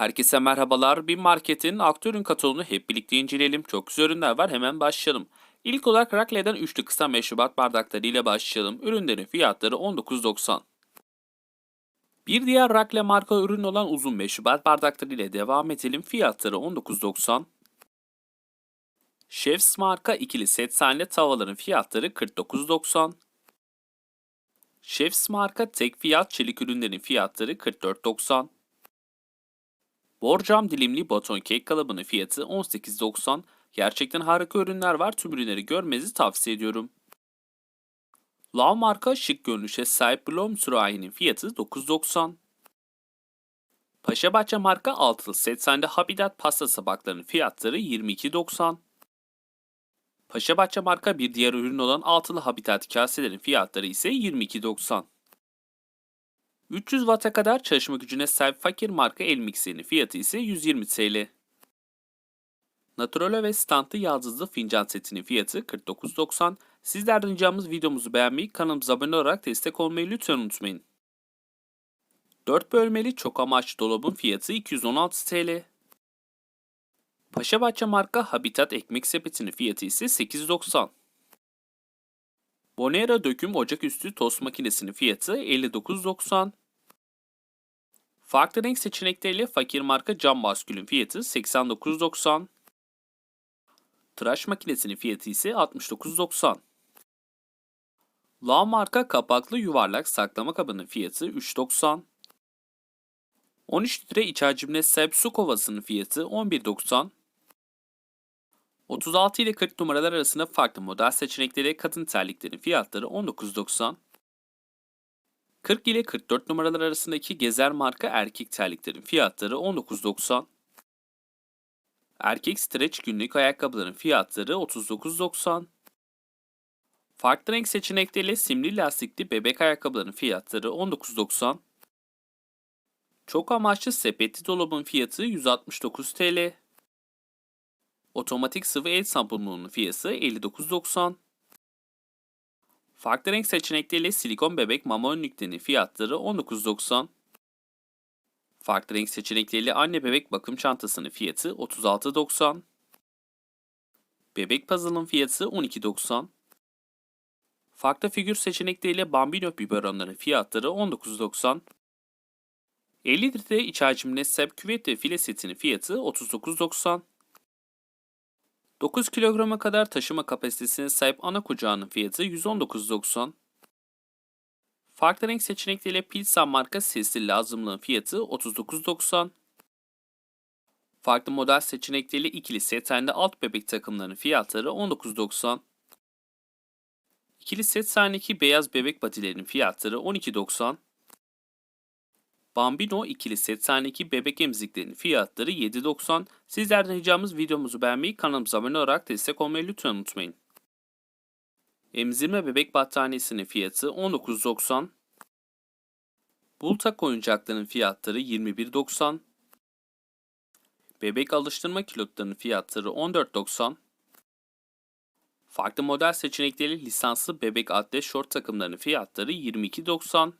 Herkese merhabalar. Bir marketin aktörün kataloğunu hep birlikte inceleyelim. Çok güzel ürünler var. Hemen başlayalım. İlk olarak Rakle'den üçlü kısa meşrubat bardakları ile başlayalım. Ürünlerin fiyatları 19.90. Bir diğer Rakle marka ürün olan uzun meşrubat bardakları ile devam edelim. Fiyatları 19.90. Chef's marka ikili set sahne tavaların fiyatları 49.90. Chef's marka tek fiyat çelik ürünlerin fiyatları 44.90. Borcam dilimli baton kek kalıbının fiyatı 18.90. Gerçekten harika ürünler var. Tüm ürünleri görmenizi tavsiye ediyorum. Lav marka şık görünüşe sahip Blom sürahinin fiyatı 9.90. Paşabahçe marka altılı set sende Habitat pasta tabaklarının fiyatları 22.90. Paşabahçe marka bir diğer ürün olan altılı Habitat kaselerin fiyatları ise 22.90. 300 Watt'a kadar çalışma gücüne sahip fakir marka el mikserinin fiyatı ise 120 TL. Naturala ve Stantlı yaldızlı fincan setinin fiyatı 49.90. Sizlerden ricamız videomuzu beğenmeyi, kanalımıza abone olarak destek olmayı lütfen unutmayın. 4 bölmeli çok amaçlı dolabın fiyatı 216 TL. Paşabahçe marka Habitat ekmek sepetinin fiyatı ise 8.90. Bonera döküm ocaküstü tost makinesinin fiyatı 59.90. Farklı renk seçenekleriyle fakir marka cam baskülün fiyatı 89.90. Tıraş makinesinin fiyatı ise 69.90. Lav marka kapaklı yuvarlak saklama kabının fiyatı 3.90. 13 litre iç hacimine sahip su kovasının fiyatı 11.90. 36 ile 40 numaralar arasında farklı model seçenekleri kadın terliklerin fiyatları 19.90. 40 ile 44 numaralar arasındaki Gezer marka erkek terliklerin fiyatları 19.90. Erkek streç günlük ayakkabıların fiyatları 39.90. Farklı renk seçenekleriyle simli lastikli bebek ayakkabıların fiyatları 19.90. Çok amaçlı sepetli dolabın fiyatı 169 TL. Otomatik sıvı el sabunluğunun fiyatı 59.90. Farklı renk seçenekleriyle silikon bebek mama önlüklerinin fiyatları 19.90. Farklı renk seçenekleriyle anne bebek bakım çantasının fiyatı 36.90. Bebek puzzle'ın fiyatı 12.90. Farklı figür seçenekleriyle bambino biberonların fiyatları 19.90. 50 litre iç hacimine sep küvet ve file setinin fiyatı 39.90. 9 kilograma kadar taşıma kapasitesine sahip ana kucağının fiyatı 119.90. Farklı renk seçenekleriyle Pilsen marka sesli lazımlığın fiyatı 39.90. Farklı model seçenekleriyle ikili setende alt bebek takımlarının fiyatları 19.90. İkili set sahneki beyaz bebek patilerinin fiyatları 12.90. Bambino ikili set sahneki bebek emziklerinin fiyatları 7.90. Sizlerden ricamız videomuzu beğenmeyi, kanalımıza abone olarak destek olmayı lütfen unutmayın. Emzirme bebek battaniyesinin fiyatı 19.90. Bultak oyuncaklarının fiyatları 21.90. Bebek alıştırma kilotlarının fiyatları 14.90. Farklı model seçenekleri lisanslı bebek atlet şort takımlarının fiyatları 22.90.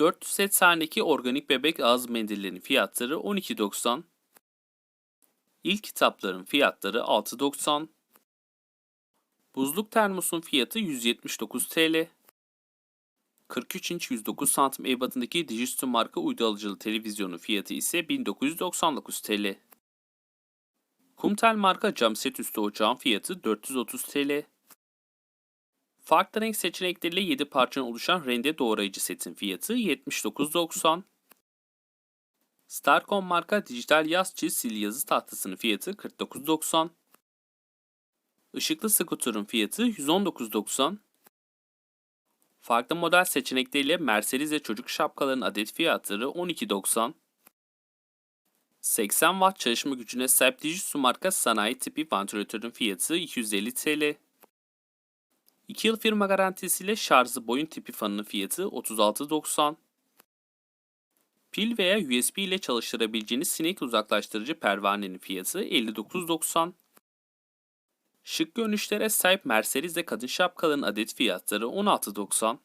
400 set sahnedeki organik bebek ağız mendillerinin fiyatları 12.90. İlk kitapların fiyatları 6.90. Buzluk termosun fiyatı 179 TL. 43 inç 109 santim ebatındaki Digistone marka uydu alıcılı televizyonun fiyatı ise 1999 TL. Kumtel marka cam set üstü ocağın fiyatı 430 TL. Farklı renk seçenekleriyle 7 parçadan oluşan rende doğrayıcı setin fiyatı 79.90. Starcom marka dijital yaz çiz sil yazı tahtasının fiyatı 49.90. Işıklı skuterın fiyatı 119.90. Farklı model seçenekleriyle Mercedes ve çocuk şapkaların adet fiyatları 12.90. 80 Watt çalışma gücüne sahip Digisu marka sanayi tipi vantilatörün fiyatı 250 TL. 2 yıl firma garantisiyle şarjı boyun tipi fanının fiyatı 36.90. Pil veya USB ile çalıştırabileceğiniz sinek uzaklaştırıcı pervanenin fiyatı 59.90. Şık görünüşlere sahip Mercedes ve kadın şapkaların adet fiyatları 16.90.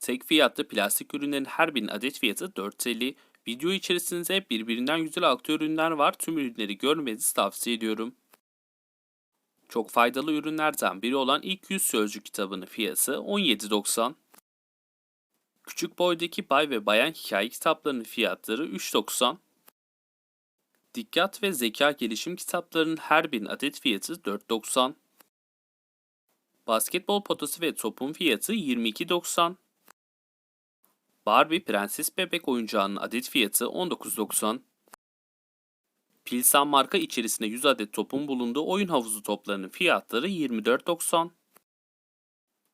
Tek fiyatlı plastik ürünlerin her birinin adet fiyatı 4 TL, Video içerisinde birbirinden güzel aktüel ürünler var. Tüm ürünleri görmenizi tavsiye ediyorum. Çok faydalı ürünlerden biri olan ilk 100 sözcük kitabının fiyatı 17.90. Küçük boydaki bay ve bayan hikaye kitaplarının fiyatları 3.90. Dikkat ve zeka gelişim kitaplarının her birinin adet fiyatı 4.90. Basketbol potası ve topun fiyatı 22.90. Barbie Prenses Bebek oyuncağının adet fiyatı 19.90. Pilsan marka içerisinde 100 adet topun bulunduğu oyun havuzu toplarının fiyatları 24.90.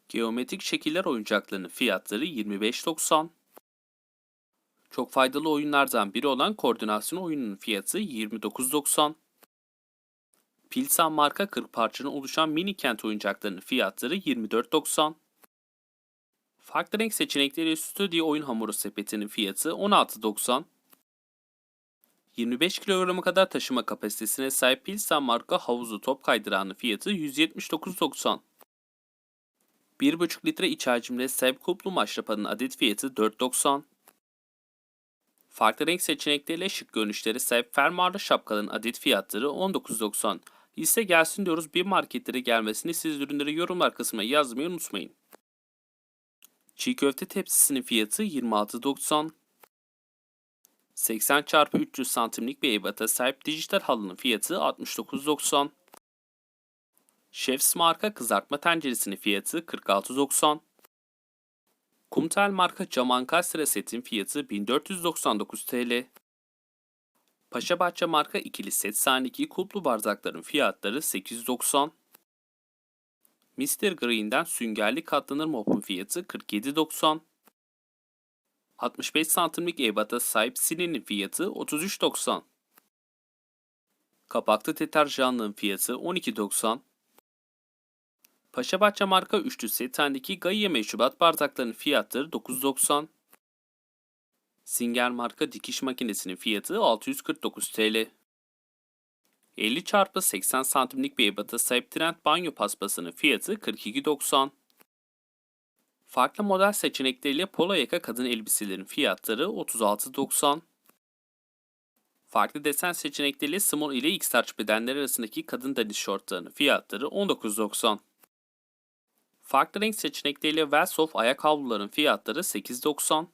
Geometrik şekiller oyuncaklarının fiyatları 25.90. Çok faydalı oyunlardan biri olan koordinasyon oyununun fiyatı 29.90. Pilsan marka 40 parçadan oluşan mini kent oyuncaklarının fiyatları 24.90. Farklı renk seçenekleri stüdyo oyun hamuru sepetinin fiyatı 16.90. 25 kilograma kadar taşıma kapasitesine sahip Pilsan marka havuzu top kaydırağının fiyatı 179.90. 1,5 litre iç hacimle sahip kuplu maşrapanın adet fiyatı 4.90. Farklı renk seçenekleriyle şık görünüşleri sahip fermuarlı şapkaların adet fiyatları 19.90. Liste gelsin diyoruz. Bir marketlere gelmesini siz ürünleri yorumlar kısmına yazmayı unutmayın. Çiğ köfte tepsisinin fiyatı 26.90. 80 x 300 santimlik bir ebata sahip dijital halının fiyatı 69.90. Chefs marka kızartma tenceresinin fiyatı 46.90. Kumtel marka cam ankastre setin fiyatı 1499 TL. Paşabahçe marka ikili set sahneki kulplu bardakların fiyatları 890. Mr. Green'den süngerli katlanır mopun fiyatı 47.90. 65 santimlik ebata sahip sinenin fiyatı 33.90. Kapaklı deterjanlığın fiyatı 12.90. Paşabahçe marka üçlü setendeki Gaia meşrubat bardaklarının fiyatları 9.90. Singer marka dikiş makinesinin fiyatı 649 TL. 50 çarpı 80 santimlik bir ebata sahip Trend banyo paspasının fiyatı 42.90. Farklı model seçenekleriyle polo yaka kadın elbiselerin fiyatları 36.90. Farklı desen seçenekleriyle small ile x-large bedenler arasındaki kadın deniz şortlarının fiyatları 19.90. Farklı renk seçenekleriyle Welsoft ayak havluların fiyatları 8.90.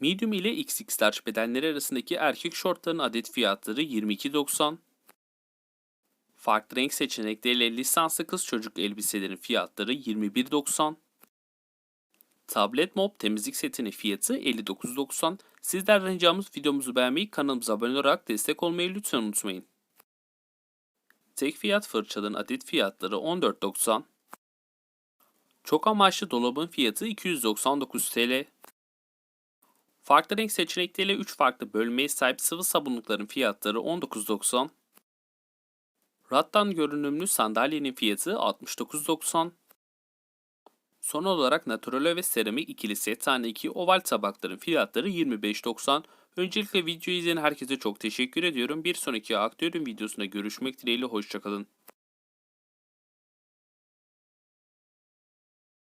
Medium ile XX large bedenleri arasındaki erkek şortların adet fiyatları 22.90. Farklı renk seçenekleriyle lisanslı kız çocuk elbiselerin fiyatları 21.90. Tablet Mob temizlik setinin fiyatı 59.90. Sizlerden ricamız videomuzu beğenmeyi, kanalımıza abone olarak destek olmayı lütfen unutmayın. Tek fiyat fırçaların adet fiyatları 14.90. Çok amaçlı dolabın fiyatı 299 TL. Farklı renk seçenekleriyle 3 farklı bölmeye sahip sıvı sabunlukların fiyatları 19.90. Rattan görünümlü sandalyenin fiyatı 69.90. Son olarak naturale ve seramik ikili set tane 2 oval tabakların fiyatları 25.90. Öncelikle videoyu izleyen herkese çok teşekkür ediyorum. Bir sonraki aktörün videosunda görüşmek dileğiyle hoşçakalın.